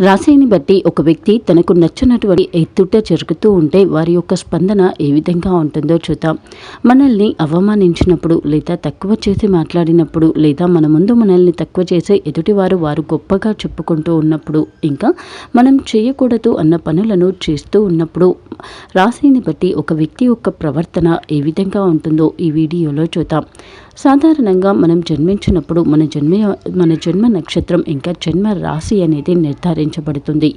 రాశిని బట్టి ఒక వ్యక్తి తనకు నచ్చినటువంటి ఎత్తుట జరుగుతూ ఉంటే వారి యొక్క స్పందన ఏ విధంగా ఉంటుందో చూద్దాం. మనల్ని అవమానించినప్పుడు లేదా తక్కువ చేసి మాట్లాడినప్పుడు లేదా మన ముందు మనల్ని తక్కువ చేసే ఎదుటివారు వారు గొప్పగా చెప్పుకుంటూ ఉన్నప్పుడు ఇంకా మనం చేయకూడదు అన్న పనులను చేస్తూ ఉన్నప్పుడు రాశిని బట్టి ఒక వ్యక్తి యొక్క ప్రవర్తన ఏ విధంగా ఉంటుందో ఈ వీడియోలో చూద్దాం. సాధారణంగా మనం జన్మించినప్పుడు మన జన్మ మన జన్మ నక్షత్రం ఇంకా జన్మ రాశి అనేది నిర్ధారించబడుతుంది.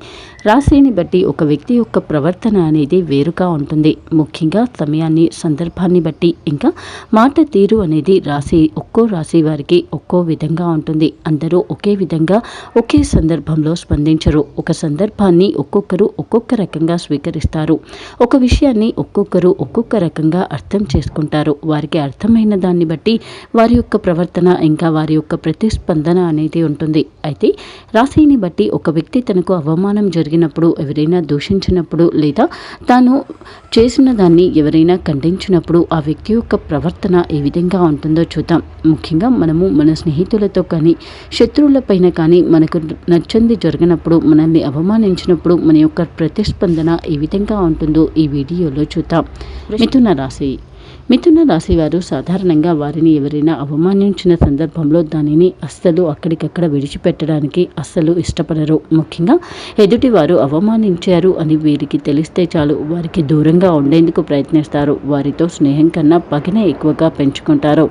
రాశిని బట్టి ఒక వ్యక్తి యొక్క ప్రవర్తన అనేది వేరుగా ఉంటుంది. ముఖ్యంగా సమయాన్ని సందర్భాన్ని బట్టి ఇంకా మాట తీరు అనేది రాశి ఒక్కో రాశి వారికి ఒక్కో విధంగా ఉంటుంది. అందరూ ఒకే విధంగా ఒకే సందర్భంలో స్పందించరు. ఒక సందర్భాన్ని ఒక్కొక్కరు ఒక్కొక్క రకంగా స్వీకరిస్తారు. ఒక విషయాన్ని ఒక్కొక్కరు ఒక్కొక్క రకంగా అర్థం చేసుకుంటారు. వారికి అర్థమైన దాన్ని బట్టి వారి యొక్క ప్రవర్తన ఇంకా వారి యొక్క ప్రతిస్పందన అనేది ఉంటుంది. అయితే రాశిని బట్టి ఒక వ్యక్తి తనకు అవమానం జరిగినప్పుడు ఎవరైనా దూషించినప్పుడు లేదా తాను చేసిన దాన్ని ఎవరైనా ఖండించినప్పుడు ఆ వ్యక్తి యొక్క ప్రవర్తన ఏ విధంగా ఉంటుందో చూద్దాం. ముఖ్యంగా మనము మన స్నేహితులతో కానీ శత్రువులపైన కానీ మనకు నచ్చంది జరిగినప్పుడు మనల్ని అవమానించినప్పుడు మన యొక్క ప్రతిస్పందన ఏ విధంగా ఉంటుందో ఈ వీడియోలో చూద్దాం. మిథున రాశి మిథున రాశివారు సాధారణంగా వారిని ఎవరైనా అవమానించిన సందర్భంలో దానిని అస్సలు అక్కడికక్కడ విడిచిపెట్టడానికి అస్సలు ఇష్టపడరు. ముఖ్యంగా ఎదుటివారు అవమానించారు అని వీరికి తెలిస్తే చాలు వారికి దూరంగా ఉండేందుకు ప్రయత్నిస్తారు. వారితో స్నేహం కన్నా పగిన ఎక్కువగా పెంచుకుంటారు.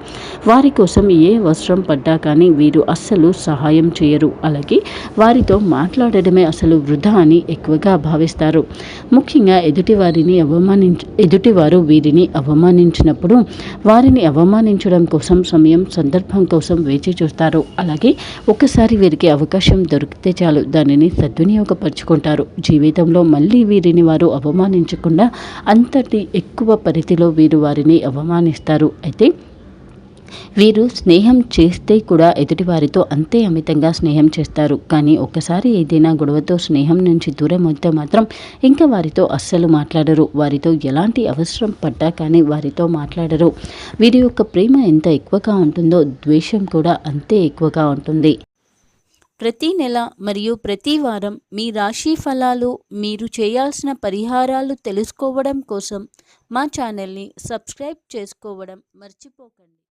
వారి కోసం ఏ అవసరం పడ్డా కానీ వీరు అస్సలు సహాయం చేయరు. అలాగే వారితో మాట్లాడడమే అసలు వృధా అని ఎక్కువగా భావిస్తారు. ముఖ్యంగా ఎదుటివారిని అవమానించ ఎదుటివారు వీరిని అవమానించినప్పుడు వారిని అవమానించడం కోసం సమయం సందర్భం కోసం వేచి చూస్తారు. అలాగే ఒకసారి వీరికి అవకాశం దొరికితే చాలు దానిని సద్వినియోగపరుచుకుంటారు. జీవితంలో మళ్ళీ వీరిని వారు అవమానించకుండా అంతటి ఎక్కువ పరిధిలో వీరు వారిని అవమానిస్తారు. అయితే వీరు స్నేహం చేస్తే కూడా ఎదుటివారితో అంతే అమితంగా స్నేహం చేస్తారు. కానీ ఒక్కసారి ఏదైనా గొడవతో స్నేహం నుంచి దూరం అయితే మాత్రం ఇంకా వారితో అస్సలు మాట్లాడరు. వారితో ఎలాంటి అవసరం పడ్డా కానీ వారితో మాట్లాడరు. వీరి యొక్క ప్రేమ ఎంత ఎక్కువగా ఉంటుందో ద్వేషం కూడా అంతే ఎక్కువగా ఉంటుంది. ప్రతి నెల మరియు ప్రతి వారం మీ రాశి ఫలాలు మీరు చేయాల్సిన పరిహారాలు తెలుసుకోవడం కోసం మా ఛానల్ని సబ్స్క్రైబ్ చేసుకోవడం మర్చిపోకండి.